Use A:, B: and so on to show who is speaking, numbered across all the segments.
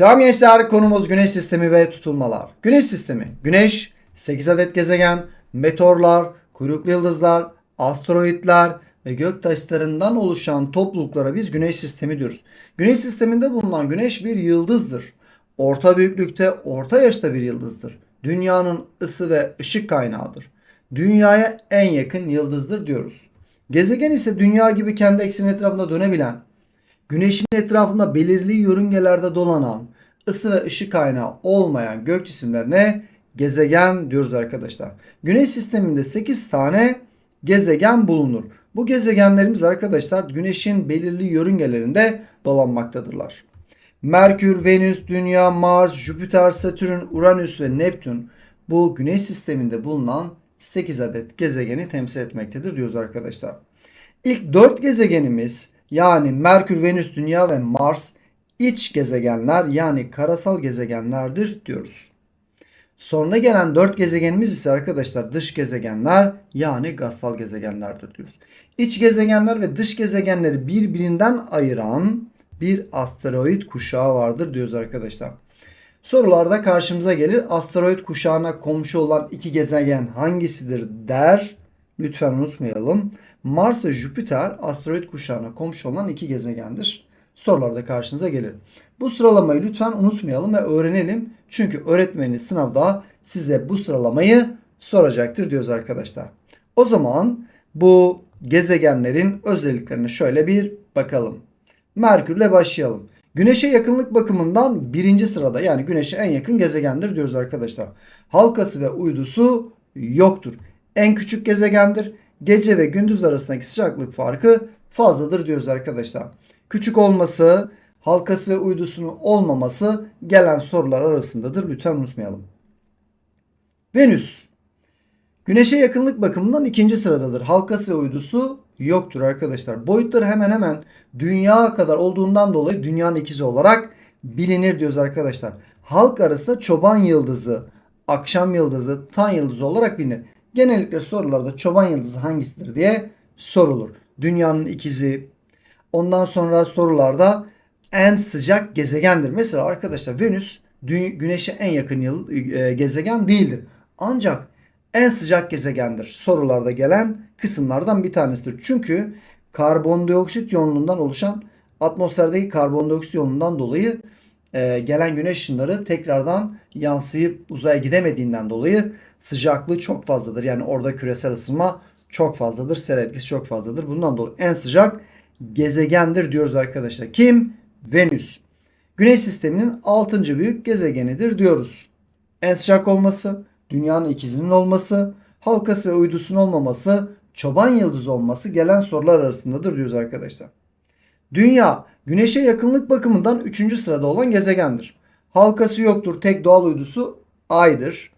A: Selam gençler konumuz güneş sistemi ve tutulmalar. Güneş sistemi. Güneş 8 adet gezegen, meteorlar, kuyruklu yıldızlar, asteroidler ve göktaşlarından oluşan topluluklara biz güneş sistemi diyoruz. Güneş sisteminde bulunan güneş bir yıldızdır. Orta büyüklükte, orta yaşta bir yıldızdır. Dünyanın ısı ve ışık kaynağıdır. Dünyaya en yakın yıldızdır diyoruz. Gezegen ise dünya gibi kendi ekseni etrafında dönebilen, Güneşin etrafında belirli yörüngelerde dolanan, ısı ve ışık kaynağı olmayan gök cisimlerine gezegen diyoruz arkadaşlar. Güneş sisteminde 8 tane gezegen bulunur. Bu gezegenlerimiz arkadaşlar güneşin belirli yörüngelerinde dolanmaktadırlar. Merkür, Venüs, Dünya, Mars, Jüpiter, Satürn, Uranüs ve Neptün bu güneş sisteminde bulunan 8 adet gezegeni temsil etmektedir diyoruz arkadaşlar. İlk 4 gezegenimiz yani Merkür, Venüs, Dünya ve Mars iç gezegenler yani karasal gezegenlerdir diyoruz. Sonra gelen 4 gezegenimiz ise arkadaşlar dış gezegenler yani gazsal gezegenlerdir diyoruz. İç gezegenler ve dış gezegenleri birbirinden ayıran bir asteroid kuşağı vardır diyoruz arkadaşlar. Sorularda karşımıza gelir asteroid kuşağına komşu olan iki gezegen hangisidir der. Lütfen unutmayalım. Mars ve Jüpiter asteroid kuşağına komşu olan iki gezegendir. Sorularda karşınıza gelir. Bu sıralamayı lütfen unutmayalım ve öğrenelim. Çünkü öğretmeniniz sınavda size bu sıralamayı soracaktır diyoruz arkadaşlar. O zaman bu gezegenlerin özelliklerine şöyle bir bakalım. Merkürle başlayalım. Güneşe yakınlık bakımından birinci sırada yani Güneş'e en yakın gezegendir diyoruz arkadaşlar. Halkası ve uydusu yoktur. En küçük gezegendir gece ve gündüz arasındaki sıcaklık farkı fazladır diyoruz arkadaşlar. Küçük olması, halkası ve uydusunun olmaması gelen sorular arasındadır. Lütfen unutmayalım. Venüs. Güneşe yakınlık bakımından ikinci sıradadır. Halkası ve uydusu yoktur arkadaşlar. Boyutları hemen hemen dünya kadar olduğundan dolayı dünyanın ikizi olarak bilinir diyoruz arkadaşlar. Halk arasında çoban yıldızı, akşam yıldızı, tan yıldızı olarak bilinir. Genellikle sorularda çoban yıldızı hangisidir diye sorulur. Dünyanın ikizi. Ondan sonra sorularda en sıcak gezegendir. Mesela arkadaşlar Venüs Güneş'e en yakın yıl, e, gezegen değildir. Ancak en sıcak gezegendir. Sorularda gelen kısımlardan bir tanesidir. Çünkü karbondioksit yoğunluğundan oluşan atmosferdeki karbondioksit yoğunluğundan dolayı e, gelen güneş ışınları tekrardan yansıyıp uzaya gidemediğinden dolayı sıcaklığı çok fazladır. Yani orada küresel ısınma çok fazladır. Sera etkisi çok fazladır. Bundan dolayı en sıcak gezegendir diyoruz arkadaşlar. Kim? Venüs. Güneş sisteminin 6. büyük gezegenidir diyoruz. En sıcak olması, dünyanın ikizinin olması, halkası ve uydusunun olmaması, çoban yıldızı olması gelen sorular arasındadır diyoruz arkadaşlar. Dünya, güneşe yakınlık bakımından 3. sırada olan gezegendir. Halkası yoktur, tek doğal uydusu Ay'dır.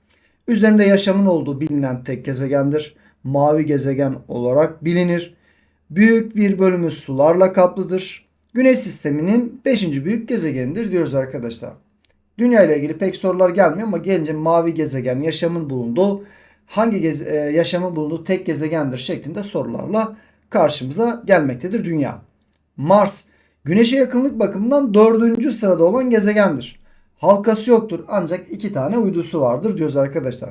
A: Üzerinde yaşamın olduğu bilinen tek gezegendir. Mavi gezegen olarak bilinir. Büyük bir bölümü sularla kaplıdır. Güneş sisteminin 5. büyük gezegenidir diyoruz arkadaşlar. Dünya ile ilgili pek sorular gelmiyor ama gelince mavi gezegen yaşamın bulunduğu hangi gez e, yaşamın bulunduğu tek gezegendir şeklinde sorularla karşımıza gelmektedir dünya. Mars Güneşe yakınlık bakımından dördüncü sırada olan gezegendir. Halkası yoktur ancak iki tane uydusu vardır diyoruz arkadaşlar.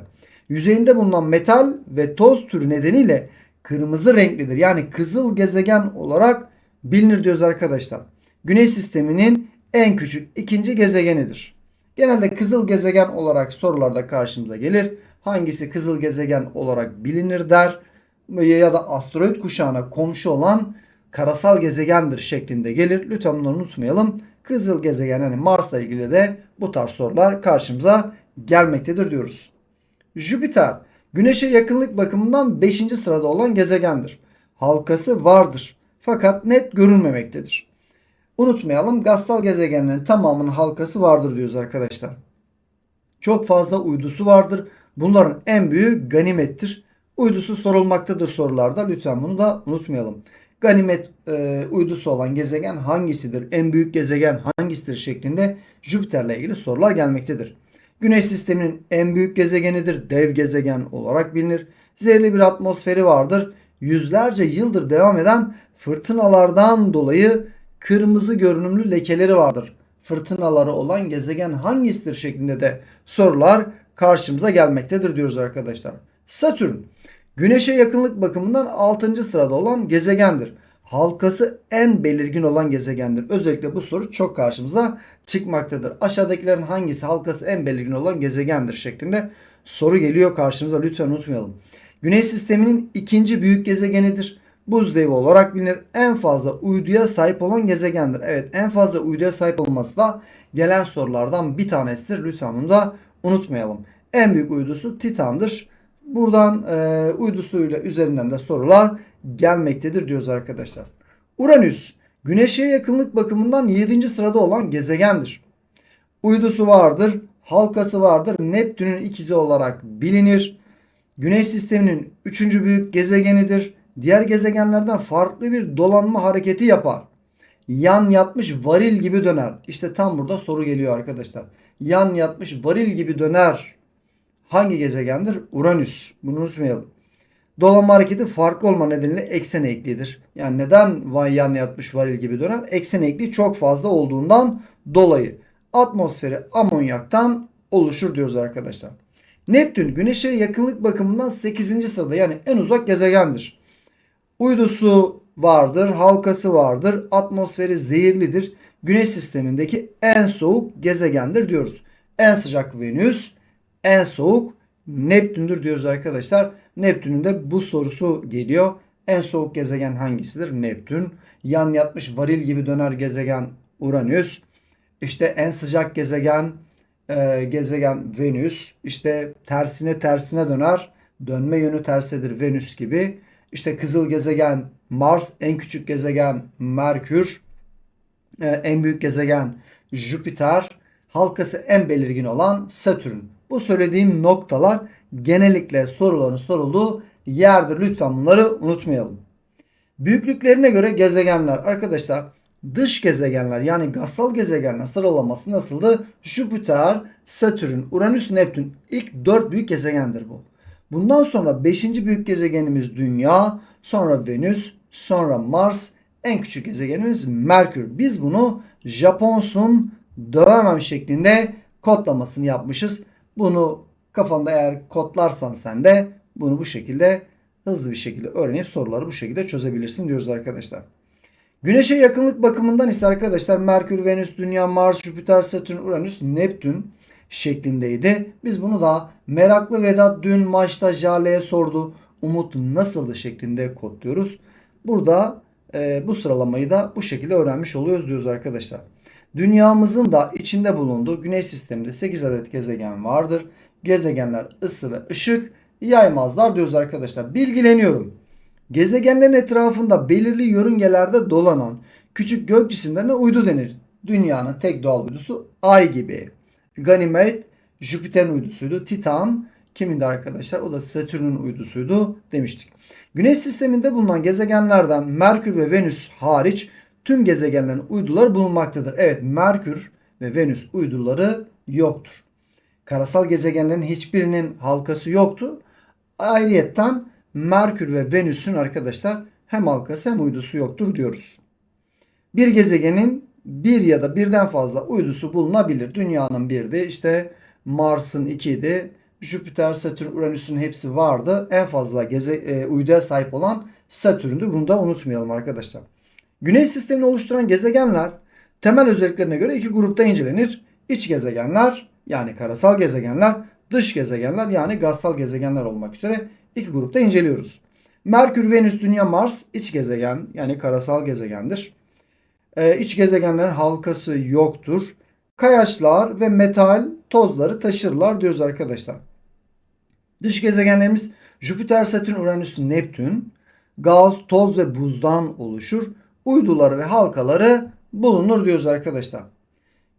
A: Yüzeyinde bulunan metal ve toz türü nedeniyle kırmızı renklidir. Yani kızıl gezegen olarak bilinir diyoruz arkadaşlar. Güneş sisteminin en küçük ikinci gezegenidir. Genelde kızıl gezegen olarak sorularda karşımıza gelir. Hangisi kızıl gezegen olarak bilinir der ya da asteroid kuşağına komşu olan karasal gezegendir şeklinde gelir. Lütfen bunları unutmayalım. Kızıl gezegen yani Mars'la ilgili de bu tarz sorular karşımıza gelmektedir diyoruz. Jüpiter Güneş'e yakınlık bakımından 5. sırada olan gezegendir. Halkası vardır fakat net görünmemektedir. Unutmayalım gazsal gezegenlerin tamamının halkası vardır diyoruz arkadaşlar. Çok fazla uydusu vardır. Bunların en büyüğü ganimettir. Uydusu sorulmaktadır sorularda. Lütfen bunu da unutmayalım. Ganimet e, uydusu olan gezegen hangisidir? En büyük gezegen hangisidir şeklinde Jüpiter'le ilgili sorular gelmektedir. Güneş sisteminin en büyük gezegenidir. Dev gezegen olarak bilinir. Zehirli bir atmosferi vardır. Yüzlerce yıldır devam eden fırtınalardan dolayı kırmızı görünümlü lekeleri vardır. fırtınaları olan gezegen hangisidir şeklinde de sorular karşımıza gelmektedir diyoruz arkadaşlar. Satürn Güneşe yakınlık bakımından 6. sırada olan gezegendir. Halkası en belirgin olan gezegendir. Özellikle bu soru çok karşımıza çıkmaktadır. Aşağıdakilerin hangisi halkası en belirgin olan gezegendir şeklinde soru geliyor karşımıza. Lütfen unutmayalım. Güneş sisteminin ikinci büyük gezegenidir. Buz devi olarak bilinir. En fazla uyduya sahip olan gezegendir. Evet en fazla uyduya sahip olması da gelen sorulardan bir tanesidir. Lütfen bunu da unutmayalım. En büyük uydusu Titan'dır. Buradan e, uydusuyla üzerinden de sorular gelmektedir diyoruz arkadaşlar. Uranüs Güneş'e yakınlık bakımından 7. sırada olan gezegendir. Uydusu vardır, halkası vardır. Neptün'ün ikizi olarak bilinir. Güneş sisteminin 3. büyük gezegenidir. Diğer gezegenlerden farklı bir dolanma hareketi yapar. Yan yatmış varil gibi döner. İşte tam burada soru geliyor arkadaşlar. Yan yatmış varil gibi döner. Hangi gezegendir? Uranüs. Bunu unutmayalım. Dolanma hareketi farklı olma nedeniyle eksen eğiklidir. Yani neden vay yan yatmış varil gibi döner? Eksen eğikliği çok fazla olduğundan dolayı. Atmosferi amonyaktan oluşur diyoruz arkadaşlar. Neptün güneşe yakınlık bakımından 8. sırada yani en uzak gezegendir. Uydusu vardır, halkası vardır, atmosferi zehirlidir. Güneş sistemindeki en soğuk gezegendir diyoruz. En sıcak Venüs, en soğuk Neptün'dür diyoruz arkadaşlar. Neptün'ün de bu sorusu geliyor. En soğuk gezegen hangisidir? Neptün. Yan yatmış varil gibi döner gezegen Uranüs. İşte en sıcak gezegen e, gezegen Venüs. İşte tersine tersine döner. Dönme yönü tersedir Venüs gibi. İşte kızıl gezegen Mars, en küçük gezegen Merkür, e, en büyük gezegen Jüpiter, halkası en belirgin olan Satürn. Bu söylediğim noktalar genellikle soruların sorulduğu yerdir. Lütfen bunları unutmayalım. Büyüklüklerine göre gezegenler arkadaşlar dış gezegenler yani gazsal gezegenler sıralaması nasıldı? Jüpiter, Satürn, Uranüs, Neptün ilk 4 büyük gezegendir bu. Bundan sonra 5. büyük gezegenimiz Dünya, sonra Venüs, sonra Mars, en küçük gezegenimiz Merkür. Biz bunu Japonsun dövemem şeklinde kodlamasını yapmışız. Bunu kafanda eğer kodlarsan sen de bunu bu şekilde hızlı bir şekilde öğrenip soruları bu şekilde çözebilirsin diyoruz arkadaşlar. Güneşe yakınlık bakımından ise arkadaşlar Merkür, Venüs, Dünya, Mars, Jüpiter, Satürn, Uranüs, Neptün şeklindeydi. Biz bunu da meraklı Vedat dün maçta Jale'ye sordu. Umut nasıldı şeklinde kodluyoruz. Burada e, bu sıralamayı da bu şekilde öğrenmiş oluyoruz diyoruz arkadaşlar. Dünyamızın da içinde bulunduğu güneş sisteminde 8 adet gezegen vardır. Gezegenler ısı ve ışık yaymazlar diyoruz arkadaşlar. Bilgileniyorum. Gezegenlerin etrafında belirli yörüngelerde dolanan küçük gök cisimlerine uydu denir. Dünyanın tek doğal uydusu Ay gibi. Ganymed Jüpiter'in uydusuydu. Titan kimindi arkadaşlar? O da Satürn'ün uydusuydu demiştik. Güneş sisteminde bulunan gezegenlerden Merkür ve Venüs hariç tüm gezegenlerin uyduları bulunmaktadır. Evet Merkür ve Venüs uyduları yoktur. Karasal gezegenlerin hiçbirinin halkası yoktu. Ayrıyetten Merkür ve Venüs'ün arkadaşlar hem halkası hem uydusu yoktur diyoruz. Bir gezegenin bir ya da birden fazla uydusu bulunabilir. Dünyanın birdi, işte Mars'ın ikiydi, Jüpiter, Satürn, Uranüs'ün hepsi vardı. En fazla geze, e, uyduya sahip olan Satürn'dü. Bunu da unutmayalım arkadaşlar. Güneş sistemini oluşturan gezegenler temel özelliklerine göre iki grupta incelenir. İç gezegenler yani karasal gezegenler, dış gezegenler yani gazsal gezegenler olmak üzere iki grupta inceliyoruz. Merkür, Venüs, Dünya, Mars iç gezegen yani karasal gezegendir. Ee, iç gezegenlerin halkası yoktur. Kayaçlar ve metal tozları taşırlar diyoruz arkadaşlar. Dış gezegenlerimiz Jüpiter, Satürn, Uranüs, Neptün. Gaz, toz ve buzdan oluşur. Uyduları ve halkaları bulunur diyoruz arkadaşlar.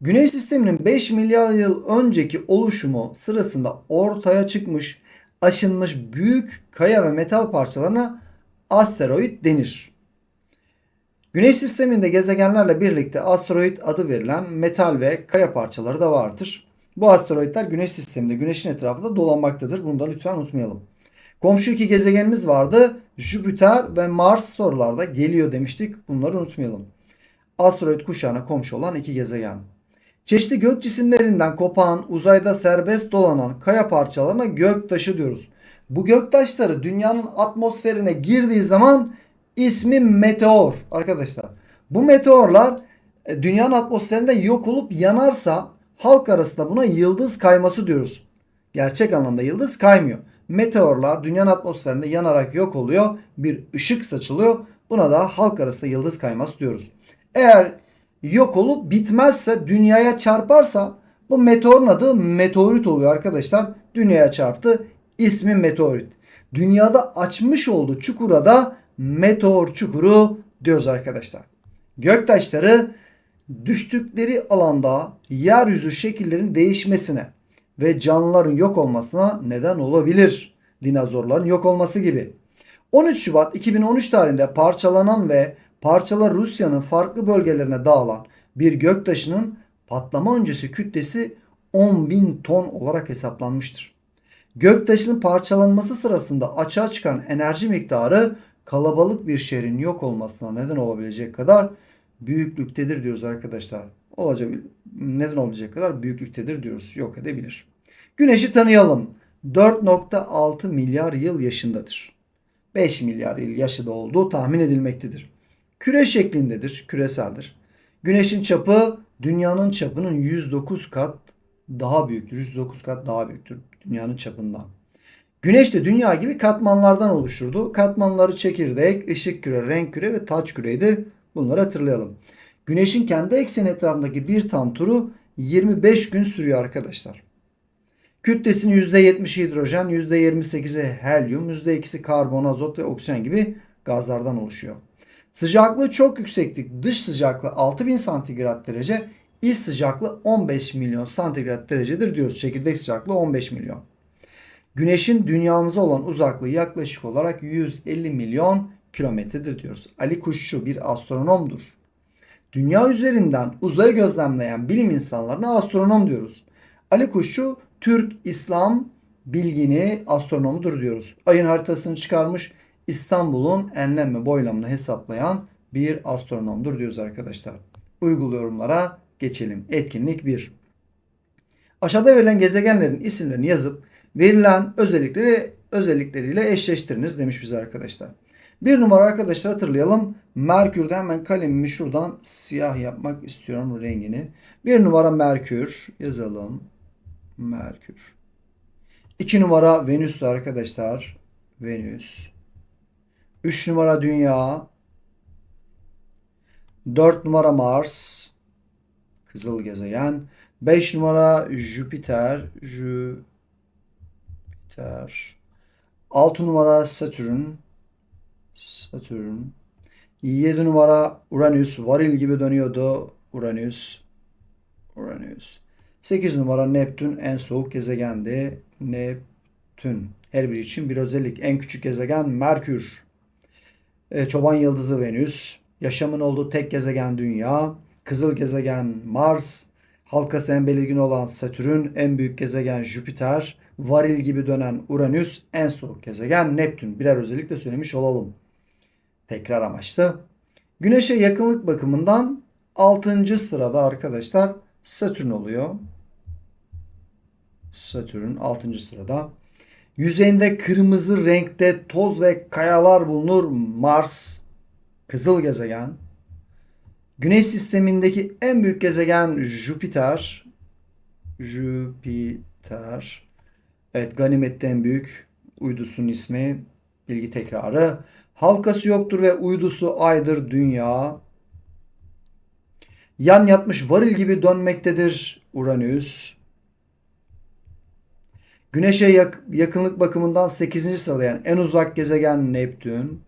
A: Güneş sisteminin 5 milyar yıl önceki oluşumu sırasında ortaya çıkmış, aşınmış büyük kaya ve metal parçalarına asteroid denir. Güneş sisteminde gezegenlerle birlikte asteroid adı verilen metal ve kaya parçaları da vardır. Bu asteroidler Güneş sisteminde Güneş'in etrafında dolanmaktadır. Bunu da lütfen unutmayalım. Komşu iki gezegenimiz vardı. Jüpiter ve Mars sorularda geliyor demiştik. Bunları unutmayalım. Asteroid kuşağına komşu olan iki gezegen. Çeşitli gök cisimlerinden kopan, uzayda serbest dolanan kaya parçalarına göktaşı diyoruz. Bu göktaşları dünyanın atmosferine girdiği zaman ismi meteor arkadaşlar. Bu meteorlar e, dünyanın atmosferinde yok olup yanarsa halk arasında buna yıldız kayması diyoruz. Gerçek anlamda yıldız kaymıyor. Meteorlar dünyanın atmosferinde yanarak yok oluyor. Bir ışık saçılıyor. Buna da halk arasında yıldız kayması diyoruz. Eğer yok olup bitmezse dünyaya çarparsa bu meteorun adı meteorit oluyor arkadaşlar. Dünyaya çarptı. ismi meteorit. Dünyada açmış olduğu çukura da meteor çukuru diyoruz arkadaşlar. Göktaşları düştükleri alanda yeryüzü şekillerinin değişmesine ve canlıların yok olmasına neden olabilir. Dinozorların yok olması gibi. 13 Şubat 2013 tarihinde parçalanan ve parçalar Rusya'nın farklı bölgelerine dağılan bir göktaşının patlama öncesi kütlesi 10.000 ton olarak hesaplanmıştır. Göktaşının parçalanması sırasında açığa çıkan enerji miktarı kalabalık bir şehrin yok olmasına neden olabilecek kadar büyüklüktedir diyoruz arkadaşlar. Olacak neden olabilecek kadar büyüklüktedir diyoruz. Yok edebilir. Güneşi tanıyalım. 4.6 milyar yıl yaşındadır. 5 milyar yıl yaşı da olduğu tahmin edilmektedir. Küre şeklindedir, küreseldir. Güneşin çapı dünyanın çapının 109 kat daha büyüktür. 109 kat daha büyüktür dünyanın çapından. Güneş de dünya gibi katmanlardan oluşurdu. Katmanları çekirdek, ışık küre, renk küre ve taç küreydi. Bunları hatırlayalım. Güneşin kendi ekseni etrafındaki bir tam turu 25 gün sürüyor arkadaşlar. Kütlesinin %70'i hidrojen, %28'i helyum, %2'si karbon, azot ve oksijen gibi gazlardan oluşuyor. Sıcaklığı çok yükseklik. Dış sıcaklığı 6000 santigrat derece, iç sıcaklığı 15 milyon santigrat derecedir diyoruz. Çekirdek sıcaklığı 15 milyon. Güneşin dünyamıza olan uzaklığı yaklaşık olarak 150 milyon kilometredir diyoruz. Ali Kuşçu bir astronomdur. Dünya üzerinden uzayı gözlemleyen bilim insanlarına astronom diyoruz. Ali Kuşçu Türk İslam bilgini astronomudur diyoruz. Ayın haritasını çıkarmış İstanbul'un enlem ve boylamını hesaplayan bir astronomdur diyoruz arkadaşlar. Uygulu yorumlara geçelim. Etkinlik 1. Aşağıda verilen gezegenlerin isimlerini yazıp verilen özellikleri özellikleriyle eşleştiriniz demiş bize arkadaşlar. Bir numara arkadaşlar hatırlayalım. Merkür'de hemen kalemimi şuradan siyah yapmak istiyorum rengini. Bir numara Merkür yazalım. Merkür. İki numara Venüs'tü arkadaşlar. Venüs. Üç numara Dünya. Dört numara Mars. Kızıl gezegen. Beş numara Jüpiter. Jüpiter. Altı numara Satürn. Satürn. 7 numara Uranüs. Varil gibi dönüyordu. Uranüs. Uranüs. 8 numara Neptün en soğuk gezegendi. Neptün. Her biri için bir özellik. En küçük gezegen Merkür. E, çoban yıldızı Venüs. Yaşamın olduğu tek gezegen Dünya. Kızıl gezegen Mars. Halkası en belirgin olan Satürn. En büyük gezegen Jüpiter. Varil gibi dönen Uranüs. En soğuk gezegen Neptün. Birer özellikle söylemiş olalım tekrar amaçlı. Güneşe yakınlık bakımından 6. sırada arkadaşlar Satürn oluyor. Satürn 6. sırada. Yüzeyinde kırmızı renkte toz ve kayalar bulunur Mars. Kızıl gezegen. Güneş sistemindeki en büyük gezegen Jüpiter. Jüpiter. Evet Ganimed'de en büyük uydusunun ismi. Bilgi tekrarı. Halkası yoktur ve uydusu aydır dünya. Yan yatmış varil gibi dönmektedir Uranüs. Güneşe yak- yakınlık bakımından 8. sırada en uzak gezegen Neptün.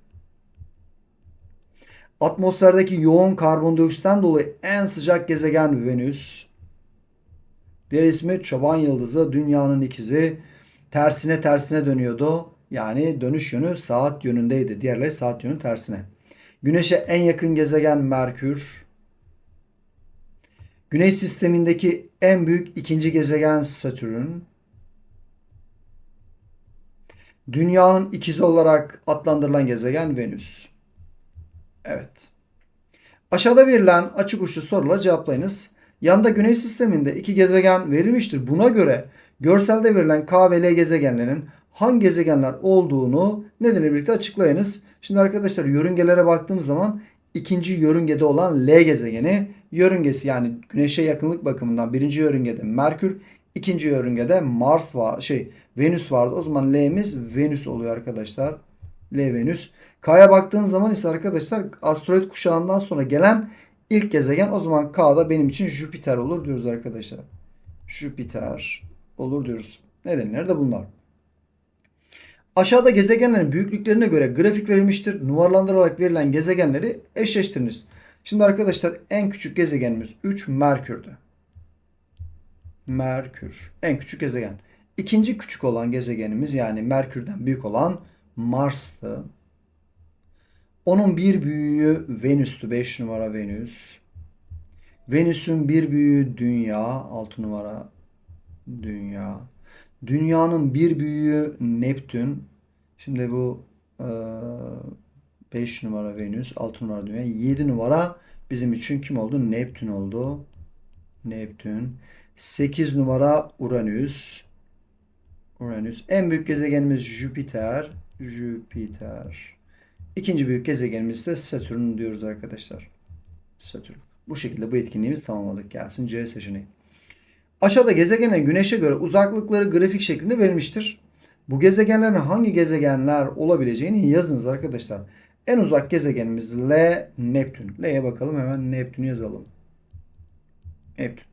A: Atmosferdeki yoğun karbondioksitten dolayı en sıcak gezegen Venüs. Diğer ismi çoban yıldızı, dünyanın ikizi. Tersine tersine dönüyordu. Yani dönüş yönü saat yönündeydi. Diğerleri saat yönü tersine. Güneşe en yakın gezegen Merkür. Güneş sistemindeki en büyük ikinci gezegen Satürn. Dünyanın ikizi olarak adlandırılan gezegen Venüs. Evet. Aşağıda verilen açık uçlu soruları cevaplayınız. Yanında Güneş sisteminde iki gezegen verilmiştir. Buna göre görselde verilen K ve L gezegenlerin hangi gezegenler olduğunu nedenle birlikte açıklayınız. Şimdi arkadaşlar yörüngelere baktığımız zaman ikinci yörüngede olan L gezegeni yörüngesi yani Güneş'e yakınlık bakımından birinci yörüngede Merkür, ikinci yörüngede Mars var şey Venüs vardı. O zaman L'miz Venüs oluyor arkadaşlar. L Venüs. K'ya baktığım zaman ise arkadaşlar asteroid kuşağından sonra gelen ilk gezegen o zaman K'da benim için Jüpiter olur diyoruz arkadaşlar. Jüpiter olur diyoruz. Nedenleri de bunlar. Aşağıda gezegenlerin büyüklüklerine göre grafik verilmiştir. Numaralandırarak verilen gezegenleri eşleştiriniz. Şimdi arkadaşlar en küçük gezegenimiz 3 Merkür'dü. Merkür en küçük gezegen. İkinci küçük olan gezegenimiz yani Merkür'den büyük olan Mars'tı. Onun bir büyüğü Venüs'tü. 5 numara Venüs. Venüs'ün bir büyüğü Dünya. 6 numara Dünya. Dünyanın bir büyüğü Neptün. Şimdi bu 5 numara Venüs, 6 numara Dünya, 7 numara bizim için kim oldu? Neptün oldu. Neptün. 8 numara Uranüs. Uranüs. En büyük gezegenimiz Jüpiter. Jüpiter. İkinci büyük gezegenimiz ise Satürn diyoruz arkadaşlar. Satürn. Bu şekilde bu etkinliğimiz tamamladık. Gelsin C seçeneği. Aşağıda gezegenlerin güneşe göre uzaklıkları grafik şeklinde verilmiştir. Bu gezegenlerin hangi gezegenler olabileceğini yazınız arkadaşlar. En uzak gezegenimiz L, Neptün. L'ye bakalım hemen Neptün'ü yazalım. Neptün.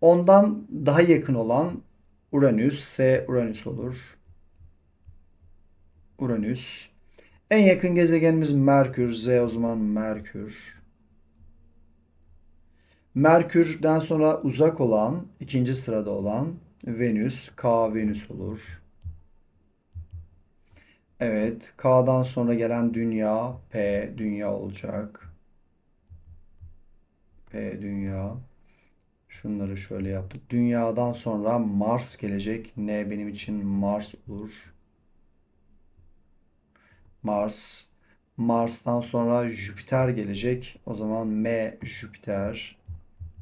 A: Ondan daha yakın olan Uranüs, S Uranüs olur. Uranüs. En yakın gezegenimiz Merkür, Z o zaman Merkür. Merkür'den sonra uzak olan, ikinci sırada olan Venüs, K Venüs olur. Evet, K'dan sonra gelen Dünya, P Dünya olacak. P Dünya. Şunları şöyle yaptık. Dünya'dan sonra Mars gelecek. N benim için Mars olur. Mars. Mars'tan sonra Jüpiter gelecek. O zaman M Jüpiter.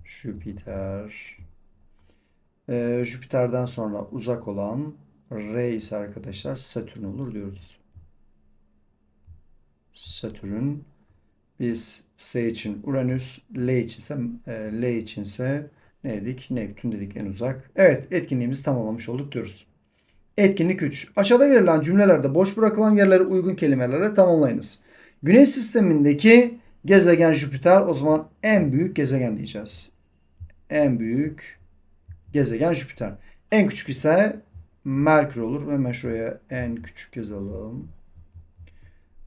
A: Jüpiter. Ee, Jüpiter'den sonra uzak olan R ise arkadaşlar Satürn olur diyoruz. Satürn. Biz S için Uranüs, L içinse e, L içinse ne dedik? Neptün dedik en uzak. Evet etkinliğimizi tamamlamış olduk diyoruz. Etkinlik 3. Aşağıda verilen cümlelerde boş bırakılan yerlere uygun kelimelerle tamamlayınız. Güneş sistemindeki gezegen Jüpiter o zaman en büyük gezegen diyeceğiz. En büyük gezegen Jüpiter. En küçük ise Merkür olur. Hemen şuraya en küçük yazalım.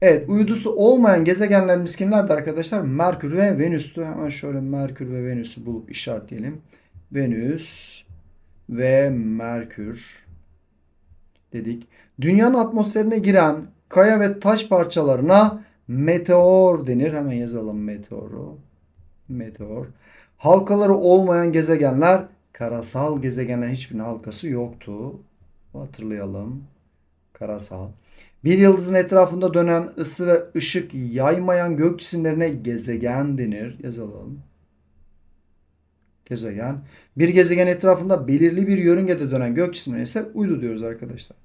A: Evet uydusu olmayan gezegenlerimiz kimlerdi arkadaşlar? Merkür ve Venüs'tü. Hemen şöyle Merkür ve Venüs'ü bulup işaretleyelim. Venüs ve Merkür dedik. Dünyanın atmosferine giren kaya ve taş parçalarına meteor denir. Hemen yazalım meteoru. Meteor. Halkaları olmayan gezegenler karasal gezegenlerin hiçbirinin halkası yoktu. Hatırlayalım. Karasal. Bir yıldızın etrafında dönen ısı ve ışık yaymayan gök cisimlerine gezegen denir. Yazalım. Gezegen. Bir gezegen etrafında belirli bir yörüngede dönen gök cisimlerine ise uydu diyoruz arkadaşlar.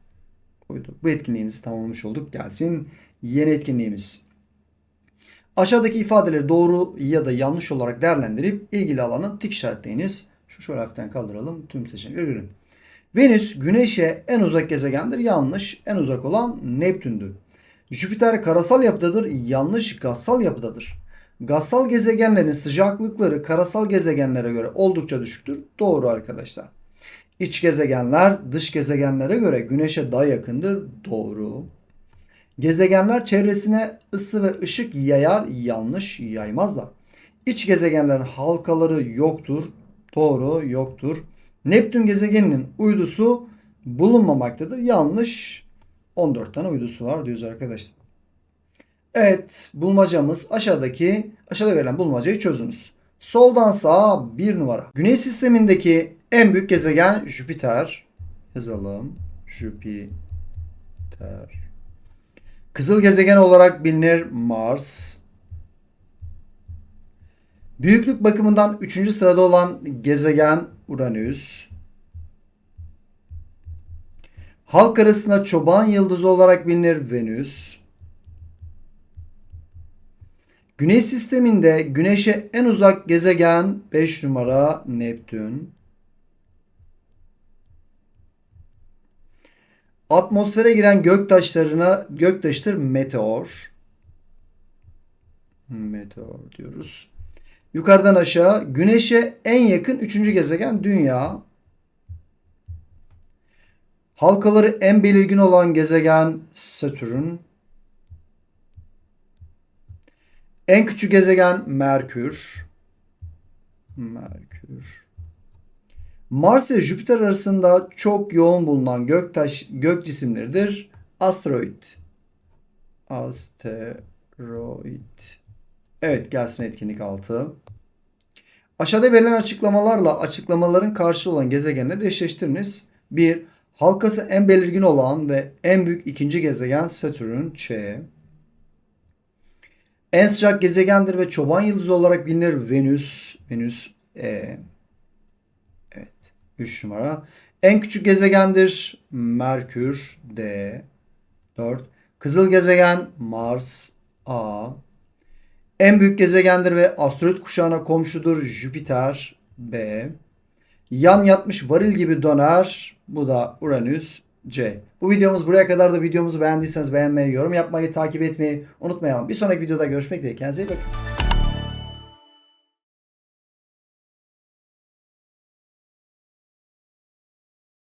A: Uydu. Bu etkinliğimizi tamamlamış olduk. Gelsin yeni etkinliğimiz. Aşağıdaki ifadeleri doğru ya da yanlış olarak değerlendirip ilgili alanı tik işaretleyiniz. Şu şöyle kaldıralım. Tüm seçenekleri görün. Venüs Güneş'e en uzak gezegendir. Yanlış. En uzak olan Neptün'dür. Jüpiter karasal yapıdadır. Yanlış. Gazsal yapıdadır. Gazsal gezegenlerin sıcaklıkları karasal gezegenlere göre oldukça düşüktür. Doğru arkadaşlar. İç gezegenler dış gezegenlere göre Güneş'e daha yakındır. Doğru. Gezegenler çevresine ısı ve ışık yayar. Yanlış. Yaymazlar. İç gezegenlerin halkaları yoktur. Doğru. Yoktur. Neptün gezegeninin uydusu bulunmamaktadır. Yanlış. 14 tane uydusu var diyoruz arkadaşlar. Evet bulmacamız aşağıdaki aşağıda verilen bulmacayı çözünüz. Soldan sağa bir numara. Güneş sistemindeki en büyük gezegen Jüpiter. Yazalım. Jüpiter. Kızıl gezegen olarak bilinir Mars. Büyüklük bakımından 3. sırada olan gezegen Uranüs. Halk arasında çoban yıldızı olarak bilinir Venüs. Güneş sisteminde Güneş'e en uzak gezegen 5 numara Neptün. Atmosfere giren göktaşlarına göktaşıdır meteor. Meteor diyoruz. Yukarıdan aşağı Güneş'e en yakın üçüncü gezegen Dünya. Halkaları en belirgin olan gezegen Satürn. En küçük gezegen Merkür. Merkür. Mars ve Jüpiter arasında çok yoğun bulunan göktaş gök cisimleridir. Asteroid. Asteroid. Evet gelsin etkinlik altı. Aşağıda verilen açıklamalarla açıklamaların karşı olan gezegenleri eşleştiriniz. 1. Halkası en belirgin olan ve en büyük ikinci gezegen Satürn Ç. En sıcak gezegendir ve çoban yıldızı olarak bilinir Venüs. Venüs E. Evet. 3 numara. En küçük gezegendir Merkür D. 4. Kızıl gezegen Mars A. En büyük gezegendir ve asteroid kuşağına komşudur Jüpiter B. Yan yatmış varil gibi döner. Bu da Uranüs C. Bu videomuz buraya kadar da videomuzu beğendiyseniz beğenmeyi, yorum yapmayı, takip etmeyi unutmayalım. Bir sonraki videoda görüşmek dileğiyle. Kendinize iyi bakın.